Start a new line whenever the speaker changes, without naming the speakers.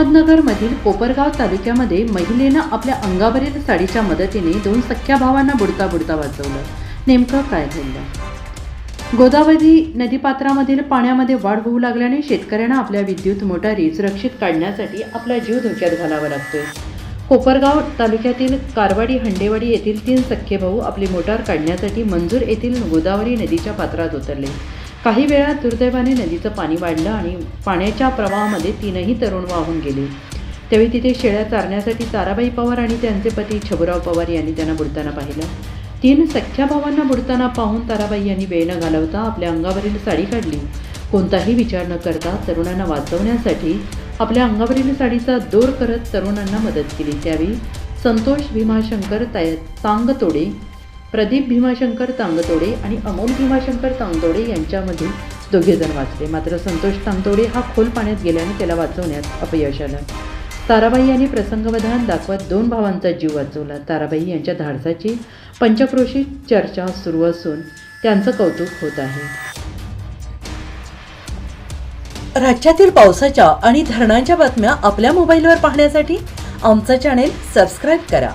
अहमदनगरमधील कोपरगाव तालुक्यामध्ये महिलेनं आपल्या अंगावरील साडीच्या मदतीने दोन सख्या भावांना बुडता बुडता वाचवलं. नेमकं काय घडलं? गोदावरी नदीपात्रामधील पाण्यामध्ये वाढ होऊ लागल्याने शेतकऱ्यांना आपल्या विद्युत मोटारी सुरक्षित काढण्यासाठी आपला जीव धोक्यात घालावा लागतोय. कोपरगाव तालुक्यातील कारवाडी हंडेवाडी येथील तीन सख्खे भाऊ आपली मोटार काढण्यासाठी मंजूर येथील गोदावरी नदीच्या पात्रात उतरले. काही वेळा दुर्दैवाने नदीचं पाणी वाढलं आणि पाण्याच्या प्रवाहामध्ये तीनही तरुण वाहून गेले. त्यावेळी तिथे शेळ्या चारण्यासाठी ताराबाई पवार आणि त्यांचे पती छबुराव पवार यांनी त्यांना बुडताना पाहिलं. तीन सख्ख्या भावांना बुडताना पाहून ताराबाई यांनी वेळ न घालवता आपल्या अंगावरील साडी काढली. कोणताही विचार न करता तरुणांना वाचवण्यासाठी आपल्या अंगावरील साडीचा दोर करत तरुणांना मदत केली. त्यावेळी संतोष भीमाशंकर ताय तांगतोडे प्रदीप भीमाशंकर तांगतोडे आणि अमोल भीमाशंकर तांगतोडे यांच्यामध्ये दोघेजण वाचले. मात्र संतोष तांगतोडे हा खोल पाण्यात गेल्याने त्याला वाचवण्यात अपयश आलं. ताराबाई यांनी प्रसंगवधान दाखवत दोन भावांचा जीव वाचवला. ताराबाई यांच्या धाडसाची पंचक्रोशी चर्चा सुरू असून त्यांचं कौतुक होत आहे.
राज्यातील पावसाच्या आणि धरणांच्या बातम्या आपल्या मोबाईलवर पाहण्यासाठी आमचं चॅनेल सबस्क्राईब करा.